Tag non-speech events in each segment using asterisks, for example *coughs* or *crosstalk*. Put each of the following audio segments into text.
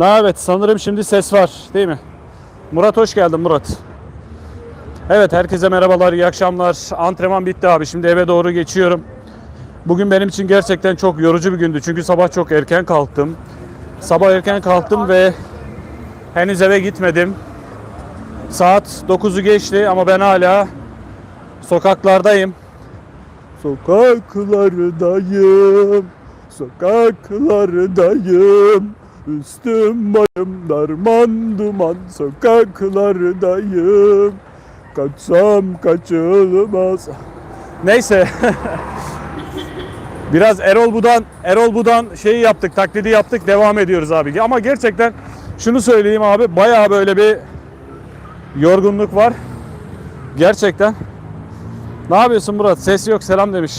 Na evet sanırım şimdi ses var değil mi? Murat hoş geldin Murat. Evet herkese merhabalar, iyi akşamlar. Antrenman bitti abi. Şimdi eve doğru geçiyorum. Bugün benim için gerçekten çok yorucu bir gündü. Çünkü sabah çok erken kalktım. Sabah erken kalktım ve henüz eve gitmedim. Saat 9'u geçti ama ben hala sokaklardayım. Sokaklardayım, sokaklardayım. Üstüm başım darman duman sokaklardayım. Kaçsam kaçılmaz. Neyse. *laughs* Biraz Erol Budan, Erol Budan şeyi yaptık, taklidi yaptık, devam ediyoruz abi. Ama gerçekten şunu söyleyeyim abi, bayağı böyle bir yorgunluk var. Gerçekten. Ne yapıyorsun Murat? Ses yok, selam demiş.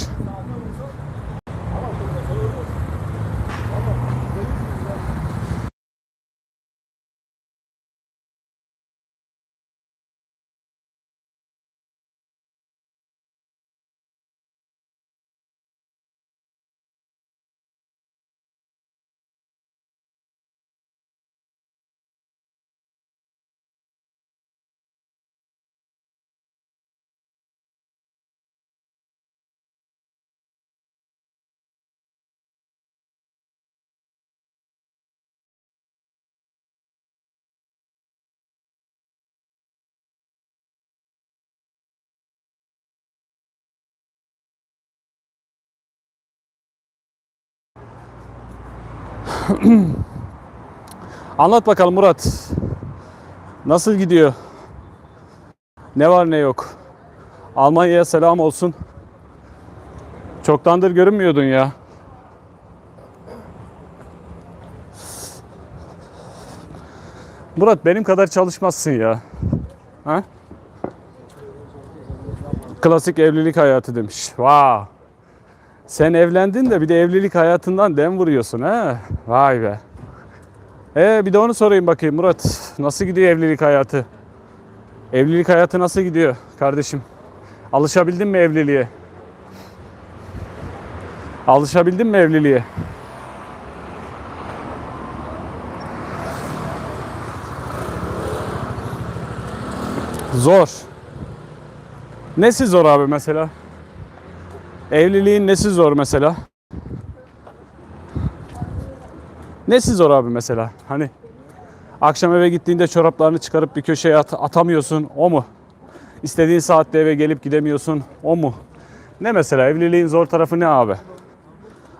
*clears throat* Anlat bakalım Murat. Nasıl gidiyor? Ne var ne yok? Almanya'ya selam olsun. Çoktandır görünmüyordun ya. Murat benim kadar çalışmazsın ya. Ha? Klasik evlilik hayatı demiş. Wow. Sen evlendin de bir de evlilik hayatından dem vuruyorsun ha. Vay be. Ee bir de onu sorayım bakayım Murat. Nasıl gidiyor evlilik hayatı? Evlilik hayatı nasıl gidiyor kardeşim? Alışabildin mi evliliğe? Alışabildin mi evliliğe? Zor. Nesi zor abi mesela? Evliliğin nesi zor mesela? Nesi zor abi mesela? Hani akşam eve gittiğinde çoraplarını çıkarıp bir köşeye at- atamıyorsun o mu? İstediğin saatte eve gelip gidemiyorsun o mu? Ne mesela evliliğin zor tarafı ne abi?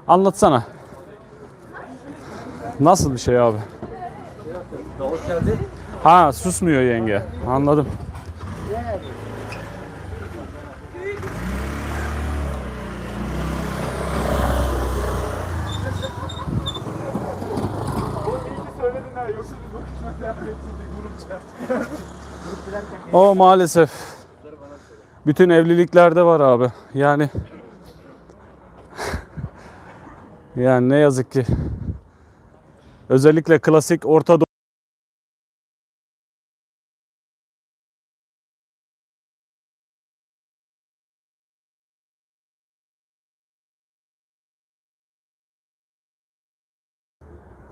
Anlatsana. Nasıl bir şey abi? Ha susmuyor yenge. Anladım. O maalesef. Bütün evliliklerde var abi. Yani yani ne yazık ki. Özellikle klasik Orta Doğu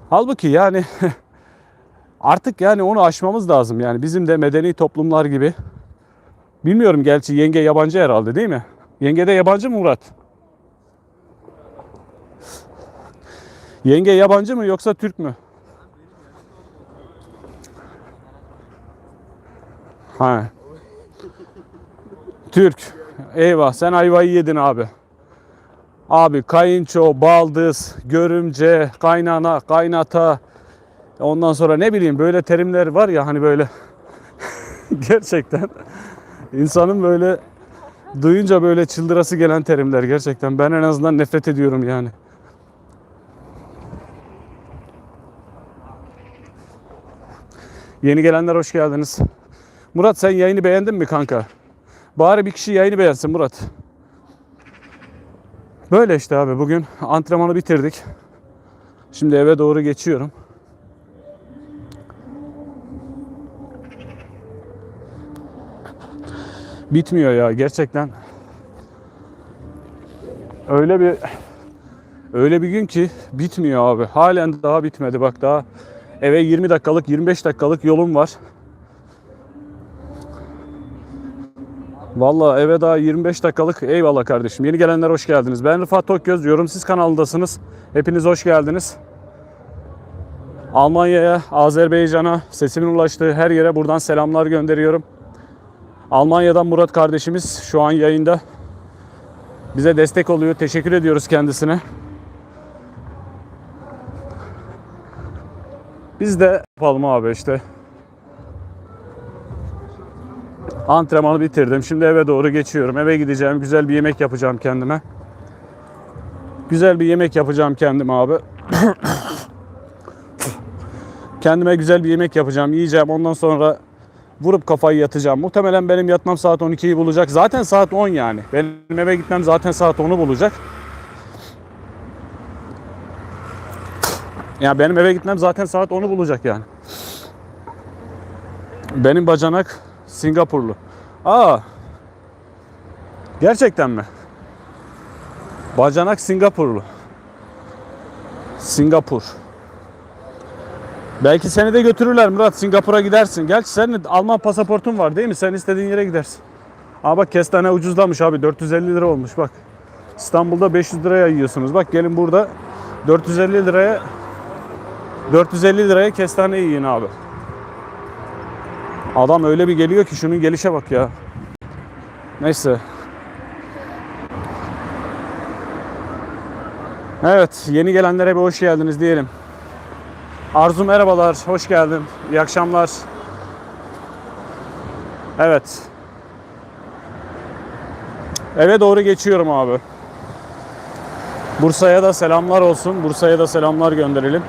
Halbuki yani *laughs* artık yani onu aşmamız lazım. Yani bizim de medeni toplumlar gibi. Bilmiyorum gerçi yenge yabancı herhalde değil mi? Yenge de yabancı mı Murat? Yenge yabancı mı yoksa Türk mü? Ha. Türk. Eyvah sen ayvayı yedin abi. Abi kayınço, baldız, görümce, kaynana, kaynata. Ondan sonra ne bileyim böyle terimler var ya hani böyle *laughs* gerçekten insanın böyle duyunca böyle çıldırası gelen terimler gerçekten. Ben en azından nefret ediyorum yani. Yeni gelenler hoş geldiniz. Murat sen yayını beğendin mi kanka? Bari bir kişi yayını beğensin Murat. Böyle işte abi bugün antrenmanı bitirdik. Şimdi eve doğru geçiyorum. Bitmiyor ya gerçekten. Öyle bir öyle bir gün ki bitmiyor abi. Halen daha bitmedi bak daha Eve 20 dakikalık 25 dakikalık yolum var. Vallahi eve daha 25 dakikalık eyvallah kardeşim. Yeni gelenler hoş geldiniz. Ben Rıfat Tokgöz. Yorumsiz kanalındasınız. Hepiniz hoş geldiniz. Almanya'ya, Azerbaycan'a sesimin ulaştığı her yere buradan selamlar gönderiyorum. Almanya'dan Murat kardeşimiz şu an yayında. Bize destek oluyor. Teşekkür ediyoruz kendisine. Biz de yapalım abi işte. Antrenmanı bitirdim. Şimdi eve doğru geçiyorum. Eve gideceğim. Güzel bir yemek yapacağım kendime. Güzel bir yemek yapacağım kendime abi. *coughs* kendime güzel bir yemek yapacağım. Yiyeceğim. Ondan sonra vurup kafayı yatacağım. Muhtemelen benim yatmam saat 12'yi bulacak. Zaten saat 10 yani. Benim eve gitmem zaten saat 10'u bulacak. Ya benim eve gitmem zaten saat 10'u bulacak yani. Benim bacanak Singapurlu. Aa. Gerçekten mi? Bacanak Singapurlu. Singapur. Belki seni de götürürler Murat. Singapur'a gidersin. Gerçi senin Alman pasaportun var değil mi? Sen istediğin yere gidersin. Aa bak kestane ucuzlamış abi. 450 lira olmuş bak. İstanbul'da 500 liraya yiyorsunuz. Bak gelin burada 450 liraya 450 liraya kestane yiyin abi. Adam öyle bir geliyor ki şunun gelişe bak ya. Neyse. Evet, yeni gelenlere bir hoş geldiniz diyelim. Arzu merhabalar, hoş geldin. İyi akşamlar. Evet. Eve doğru geçiyorum abi. Bursa'ya da selamlar olsun. Bursa'ya da selamlar gönderelim.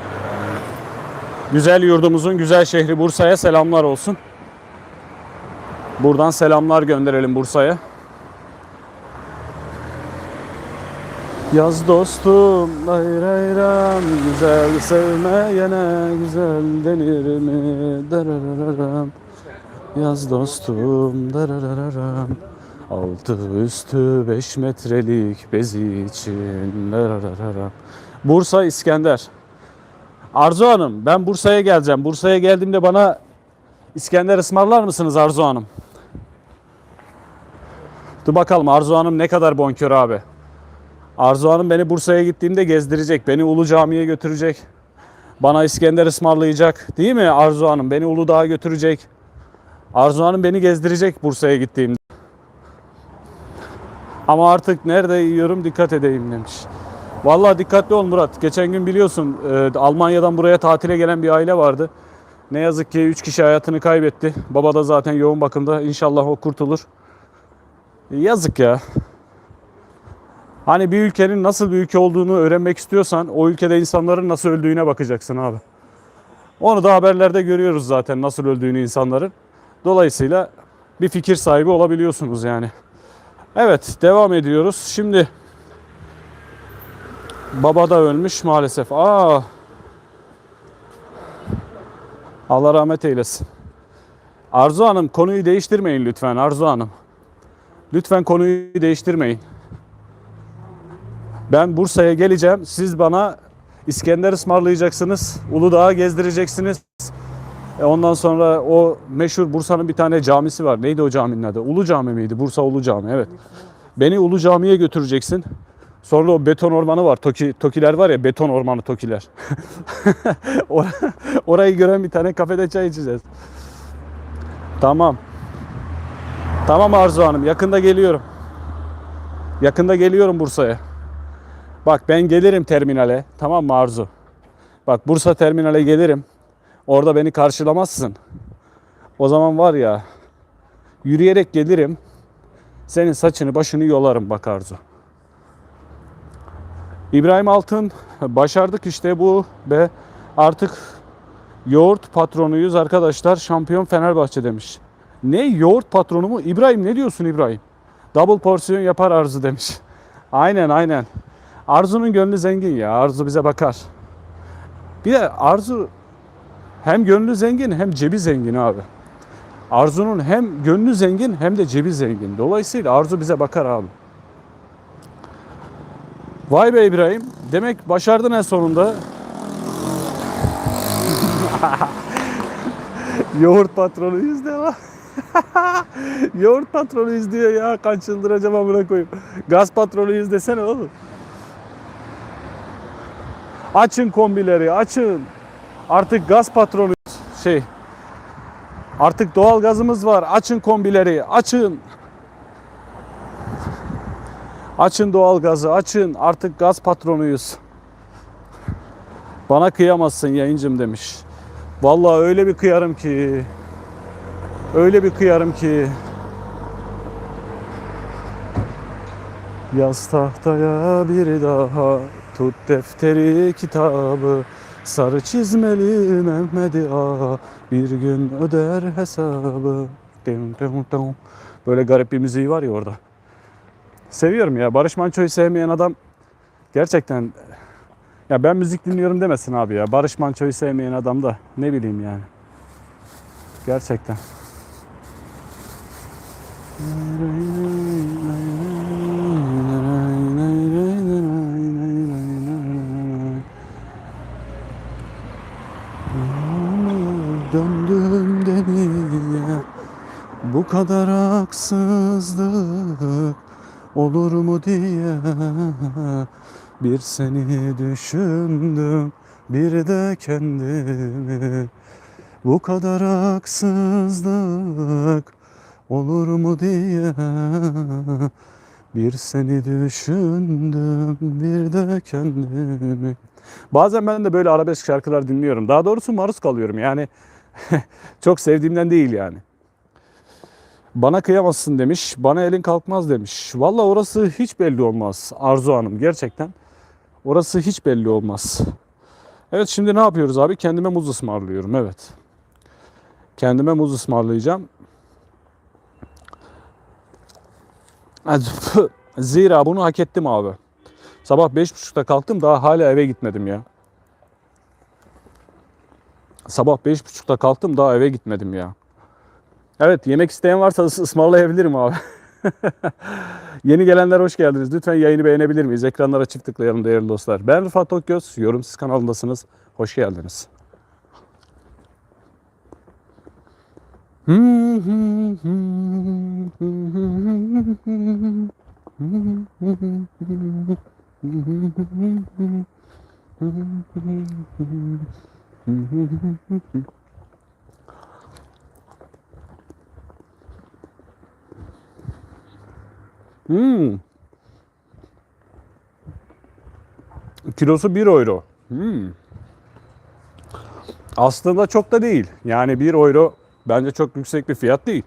Güzel yurdumuzun güzel şehri Bursa'ya selamlar olsun. Buradan selamlar gönderelim Bursa'ya. Yaz dostum lay ray ram Güzel sevmeyene güzel denir mi Darararam Yaz dostum darararam Altı üstü beş metrelik bezi için darararam Bursa İskender Arzu Hanım ben Bursa'ya geleceğim. Bursa'ya geldiğimde bana İskender ısmarlar mısınız Arzu Hanım? Dur bakalım Arzu Hanım ne kadar bonkör abi. Arzu Hanım beni Bursa'ya gittiğimde gezdirecek. Beni Ulu Cami'ye götürecek. Bana İskender ısmarlayacak. Değil mi Arzu Hanım? Beni Uludağ'a götürecek. Arzu Hanım beni gezdirecek Bursa'ya gittiğimde. Ama artık nerede yiyorum dikkat edeyim demiş. Vallahi dikkatli ol Murat. Geçen gün biliyorsun e, Almanya'dan buraya tatile gelen bir aile vardı. Ne yazık ki 3 kişi hayatını kaybetti. Baba da zaten yoğun bakımda. İnşallah o kurtulur. Yazık ya. Hani bir ülkenin nasıl bir ülke olduğunu öğrenmek istiyorsan o ülkede insanların nasıl öldüğüne bakacaksın abi. Onu da haberlerde görüyoruz zaten nasıl öldüğünü insanların. Dolayısıyla bir fikir sahibi olabiliyorsunuz yani. Evet devam ediyoruz. Şimdi baba da ölmüş maalesef. Aa. Allah rahmet eylesin. Arzu Hanım konuyu değiştirmeyin lütfen Arzu Hanım. Lütfen konuyu değiştirmeyin. Ben Bursa'ya geleceğim. Siz bana İskender ısmarlayacaksınız. Uludağ'a gezdireceksiniz. E ondan sonra o meşhur Bursa'nın bir tane camisi var. Neydi o caminin adı? Ulu Cami miydi? Bursa Ulu Cami. Evet. Beni Ulu Cami'ye götüreceksin. Sonra o beton ormanı var. Toki, tokiler var ya beton ormanı tokiler. *laughs* Or- Orayı gören bir tane kafede çay içeceğiz. Tamam. Tamam Arzu Hanım. Yakında geliyorum. Yakında geliyorum Bursa'ya. Bak ben gelirim terminale. Tamam mı Arzu? Bak Bursa terminale gelirim. Orada beni karşılamazsın. O zaman var ya yürüyerek gelirim. Senin saçını başını yolarım bak Arzu. İbrahim Altın başardık işte bu ve artık yoğurt patronuyuz arkadaşlar. Şampiyon Fenerbahçe demiş. Ne yoğurt patronu mu? İbrahim ne diyorsun İbrahim? Double porsiyon yapar Arzu demiş. *laughs* Aynen aynen. Arzu'nun gönlü zengin ya. Arzu bize bakar. Bir de Arzu hem gönlü zengin hem cebi zengin abi. Arzu'nun hem gönlü zengin hem de cebi zengin. Dolayısıyla Arzu bize bakar abi. Vay be İbrahim. Demek başardın en sonunda. *laughs* Yoğurt patronu yüzde var. *laughs* Yoğurt patronu izliyor ya. Kaç çıldıracağım amına koyayım. Gaz patronu izlesene oğlum. Açın kombileri açın. Artık gaz patronu şey. Artık doğal gazımız var. Açın kombileri açın. Açın doğal gazı açın. Artık gaz patronuyuz. Bana kıyamazsın yayıncım demiş. Vallahi öyle bir kıyarım ki. Öyle bir kıyarım ki. Yaz tahtaya bir daha tut defteri kitabı sarı çizmeli Mehmet'i A bir gün öder hesabı. Böyle garip bir müziği var ya orada. Seviyorum ya. Barış Manço'yu sevmeyen adam gerçekten ya ben müzik dinliyorum demesin abi ya. Barış Manço'yu sevmeyen adam da ne bileyim yani. Gerçekten. Döndüm deliye. Bu kadar haksızlık olur mu diye. Bir seni düşündüm bir de kendimi. Bu kadar haksızlık olur mu diye. Bir seni düşündüm bir de kendimi. Bazen ben de böyle arabesk şarkılar dinliyorum. Daha doğrusu maruz kalıyorum. Yani *laughs* çok sevdiğimden değil yani. Bana kıyamazsın demiş. Bana elin kalkmaz demiş. Valla orası hiç belli olmaz Arzu Hanım gerçekten. Orası hiç belli olmaz. Evet şimdi ne yapıyoruz abi? Kendime muz ısmarlıyorum evet. Kendime muz ısmarlayacağım. *laughs* Zira bunu hak ettim abi. Sabah 5.30'da kalktım daha hala eve gitmedim ya. Sabah 5.30'da kalktım daha eve gitmedim ya. Evet yemek isteyen varsa ıs- ısmarlayabilirim abi. *laughs* Yeni gelenler hoş geldiniz. Lütfen yayını beğenebilir miyiz? Ekranlara çift tıklayalım değerli dostlar. Ben Rıfat Tokgöz. Yorumsuz kanalındasınız. Hoş geldiniz. *laughs* Hmm. Kilosu 1 euro. Hmm. Aslında çok da değil. Yani 1 euro bence çok yüksek bir fiyat değil.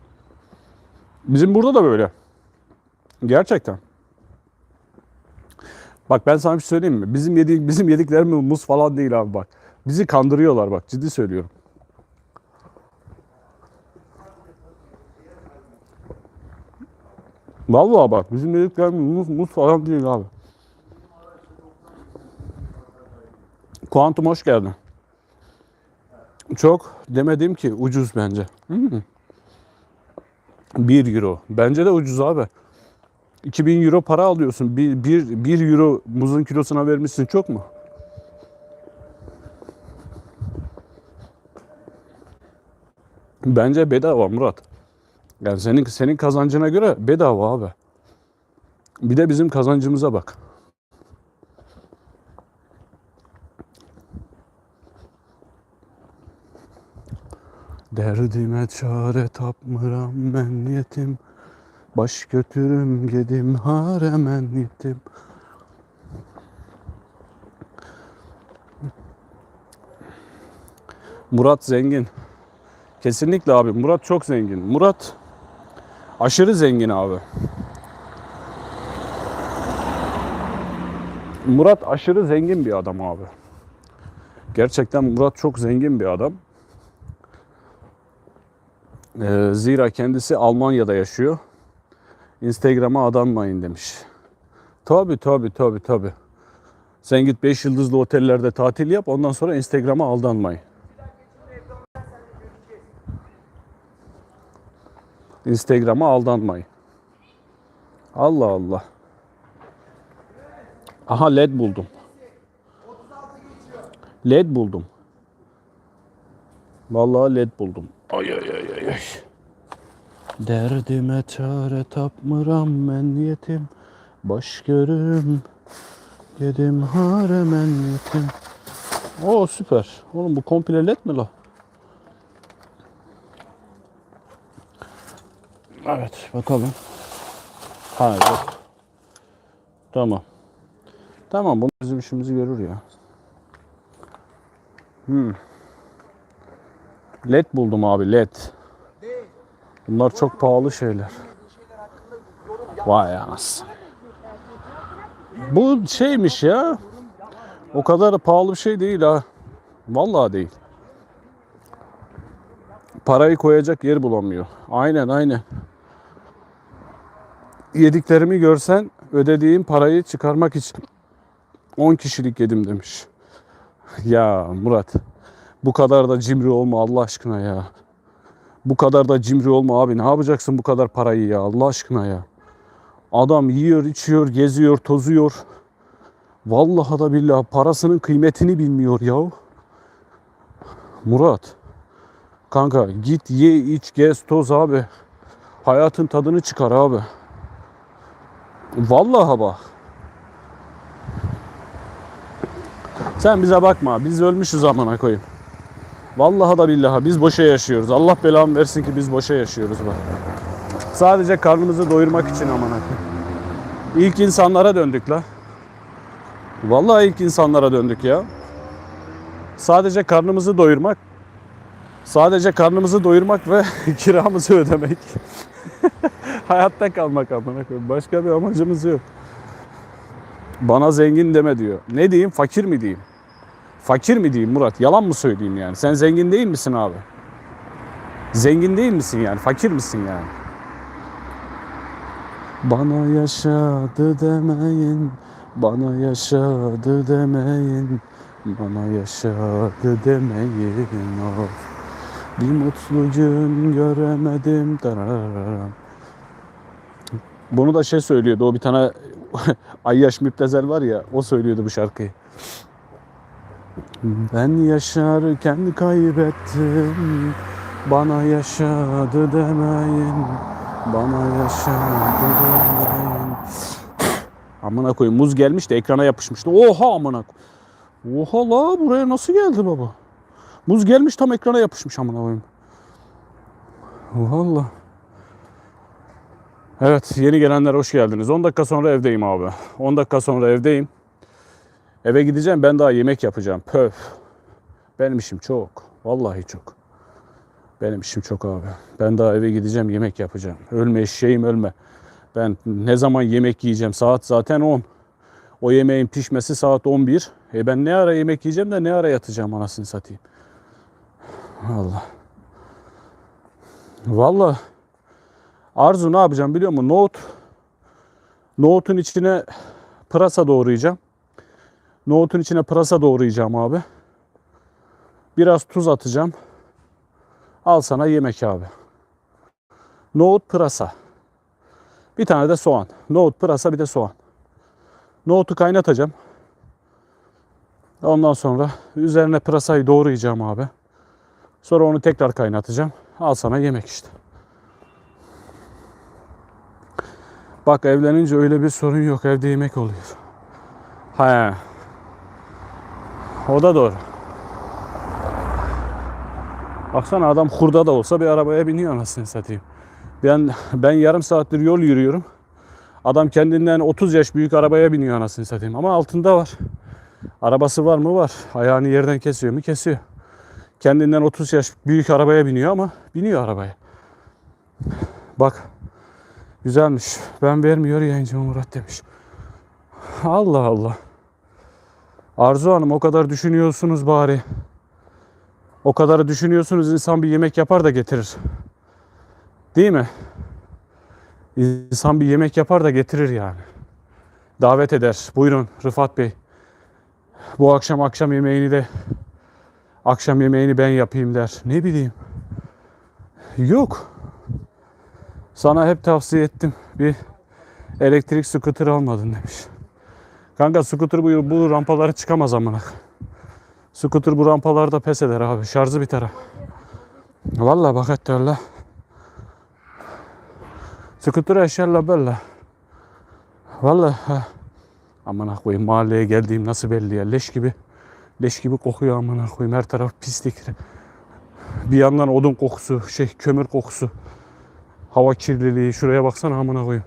Bizim burada da böyle. Gerçekten. Bak ben sana bir şey söyleyeyim mi? Bizim yedik bizim yediklerimiz muz falan değil abi bak. Bizi kandırıyorlar bak ciddi söylüyorum. Vallahi bak bizim yediklerimiz muz, muz falan değil abi. Kuantum hoş geldin. Çok demedim ki ucuz bence. Hmm. 1 euro. Bence de ucuz abi. 2000 euro para alıyorsun. 1, 1, 1 euro muzun kilosuna vermişsin çok mu? Bence bedava Murat. Yani senin senin kazancına göre bedava abi. Bir de bizim kazancımıza bak. Derdime çare tapmıram ben yetim. Baş götürüm gedim haremen yetim. Murat zengin. Kesinlikle abi Murat çok zengin. Murat aşırı zengin abi. Murat aşırı zengin bir adam abi. Gerçekten Murat çok zengin bir adam. Ee, zira kendisi Almanya'da yaşıyor. Instagram'a adanmayın demiş. Tabi tabi tabi tabi. Sen git 5 yıldızlı otellerde tatil yap ondan sonra Instagram'a aldanmayın. Instagram'a aldanmayın. Allah Allah. Aha led buldum. Led buldum. Vallahi led buldum. Ay ay ay ay. Derdime çare tapmıram ben yetim. Baş görüm. Yedim haremen yetim. Oo süper. Oğlum bu komple led mi la? Evet bakalım. Ha yok. Tamam. Tamam bunu bizim işimizi görür ya. Hmm. LED buldum abi LED. Bunlar çok pahalı şeyler. Vay anasını. Bu şeymiş ya. O kadar da pahalı bir şey değil ha. Vallahi değil. Parayı koyacak yer bulamıyor. Aynen aynen. Yediklerimi görsen ödediğim parayı çıkarmak için 10 kişilik yedim demiş. Ya Murat bu kadar da cimri olma Allah aşkına ya. Bu kadar da cimri olma abi. Ne yapacaksın bu kadar parayı ya Allah aşkına ya. Adam yiyor, içiyor, geziyor, tozuyor. Vallahi da billahi parasının kıymetini bilmiyor ya. Murat. Kanka git ye, iç, gez, toz abi. Hayatın tadını çıkar abi. Vallahi bak. Sen bize bakma. Biz ölmüşüz amına koyayım. Vallahi da billahi biz boşa yaşıyoruz. Allah belamı versin ki biz boşa yaşıyoruz bak. Sadece karnımızı doyurmak için amına koyayım. İlk insanlara döndük la. Vallahi ilk insanlara döndük ya. Sadece karnımızı doyurmak. Sadece karnımızı doyurmak ve *laughs* kiramızı ödemek. *laughs* Hayatta kalmak amına koyayım. Başka bir amacımız yok. Bana zengin deme diyor. Ne diyeyim? Fakir mi diyeyim? Fakir mi diyeyim Murat? Yalan mı söyleyeyim yani? Sen zengin değil misin abi? Zengin değil misin yani? Fakir misin yani? Bana yaşadı demeyin. Bana yaşadı demeyin. Bana yaşadı demeyin. Of. Bir mutlu gün göremedim. Bunu da şey söylüyordu. O bir tane *laughs* Ayyaş Müptezel var ya. O söylüyordu bu şarkıyı. Ben yaşarken kaybettim. Bana yaşadı demeyin. Bana yaşadı demeyin. Amına koyayım muz gelmiş de ekrana yapışmıştı. Oha amına koy- Oha la buraya nasıl geldi baba? Muz gelmiş tam ekrana yapışmış amına koyayım. Valla. Evet yeni gelenler hoş geldiniz. 10 dakika sonra evdeyim abi. 10 dakika sonra evdeyim. Eve gideceğim ben daha yemek yapacağım. Pöf. Benim işim çok. Vallahi çok. Benim işim çok abi. Ben daha eve gideceğim yemek yapacağım. Ölme eşeğim ölme. Ben ne zaman yemek yiyeceğim? Saat zaten 10. O yemeğin pişmesi saat 11. E ben ne ara yemek yiyeceğim de ne ara yatacağım anasını satayım. Allah. Vallahi Arzu ne yapacağım biliyor musun? Nohut. Nohutun içine pırasa doğrayacağım. Nohutun içine pırasa doğrayacağım abi. Biraz tuz atacağım. Al sana yemek abi. Nohut pırasa. Bir tane de soğan. Nohut pırasa bir de soğan. Nohutu kaynatacağım. Ondan sonra üzerine pırasayı doğrayacağım abi. Sonra onu tekrar kaynatacağım. Al sana yemek işte. Bak evlenince öyle bir sorun yok. Evde yemek oluyor. He. O da doğru. Baksana adam hurda da olsa bir arabaya biniyor anasını satayım. Ben ben yarım saattir yol yürüyorum. Adam kendinden 30 yaş büyük arabaya biniyor anasını satayım. Ama altında var. Arabası var mı? Var. Ayağını yerden kesiyor mu? Kesiyor. Kendinden 30 yaş büyük arabaya biniyor ama biniyor arabaya. Bak. Güzelmiş. Ben vermiyor yayıncı Murat demiş. Allah Allah. Arzu Hanım o kadar düşünüyorsunuz bari. O kadar düşünüyorsunuz insan bir yemek yapar da getirir. Değil mi? İnsan bir yemek yapar da getirir yani. Davet eder. Buyurun Rıfat Bey. Bu akşam akşam yemeğini de akşam yemeğini ben yapayım der. Ne bileyim. Yok. Sana hep tavsiye ettim. Bir elektrik scooter almadın demiş. Kanka scooter bu, bu rampaları çıkamaz amına. Scooter bu rampalarda pes eder abi. Şarjı biter. ha. Vallahi bak hatta öyle. Yaşarla böyle. Vallahi ha. Aman koyayım mahalleye geldiğim nasıl belli ya. Leş gibi. Leş gibi kokuyor aman koyayım. Her taraf pislik. Bir yandan odun kokusu, şey kömür kokusu. Hava kirliliği. Şuraya baksana amına koyayım.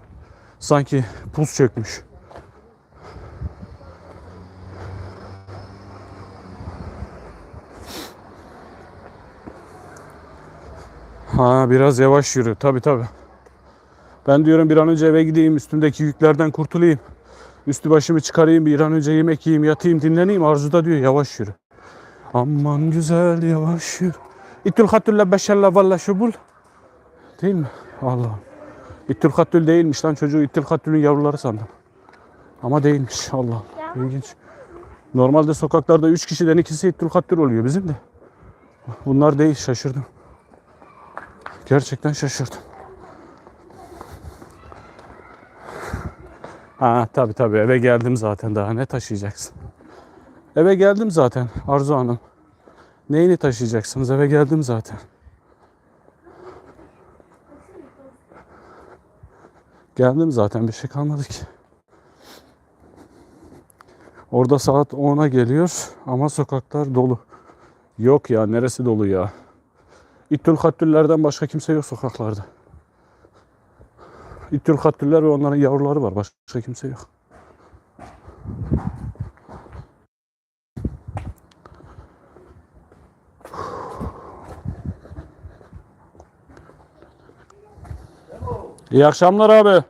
Sanki buz çökmüş. Ha biraz yavaş yürü. Tabi tabi. Ben diyorum bir an önce eve gideyim, üstümdeki yüklerden kurtulayım. Üstü başımı çıkarayım, bir an önce yemek yiyeyim, yatayım, dinleneyim. Arzu da diyor yavaş yürü. Aman güzel yavaş yürü. İttül hattülle beşerle valla şubul. Değil mi? Allah'ım. İttül hattül değilmiş lan çocuğu İttül hattülün yavruları sandım. Ama değilmiş Allah. İlginç. Normalde sokaklarda 3 kişiden ikisi İttül hattül oluyor bizim de. Bunlar değil şaşırdım. Gerçekten şaşırdım. Ha tabi tabi eve geldim zaten daha ne taşıyacaksın? Eve geldim zaten Arzu Hanım. Neyini taşıyacaksınız? Eve geldim zaten. Geldim zaten bir şey kalmadı ki. Orada saat 10'a geliyor ama sokaklar dolu. Yok ya neresi dolu ya? İttül Hattüllerden başka kimse yok sokaklarda. İttül Hattüller ve onların yavruları var. Başka kimse yok. İyi akşamlar abi.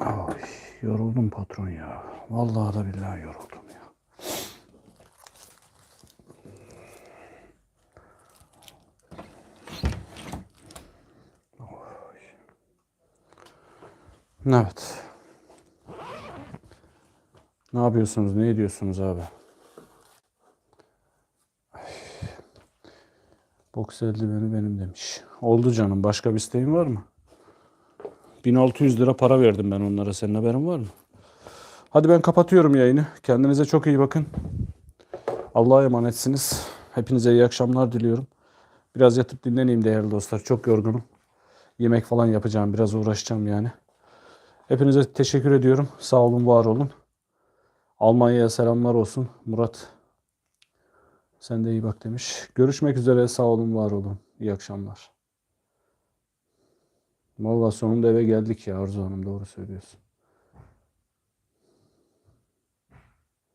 Ay, yoruldum patron ya. Vallahi da billahi yoruldum ya. Oy. Evet. Ne yapıyorsunuz? Ne ediyorsunuz abi? Boks eldiveni benim demiş. Oldu canım. Başka bir isteğin var mı? 1600 lira para verdim ben onlara. Senin haberin var mı? Hadi ben kapatıyorum yayını. Kendinize çok iyi bakın. Allah'a emanetsiniz. Hepinize iyi akşamlar diliyorum. Biraz yatıp dinleneyim değerli dostlar. Çok yorgunum. Yemek falan yapacağım. Biraz uğraşacağım yani. Hepinize teşekkür ediyorum. Sağ olun, var olun. Almanya'ya selamlar olsun. Murat sen de iyi bak demiş. Görüşmek üzere. Sağ olun, var olun. İyi akşamlar. Vallahi sonunda eve geldik ya Arzu Hanım doğru söylüyorsun.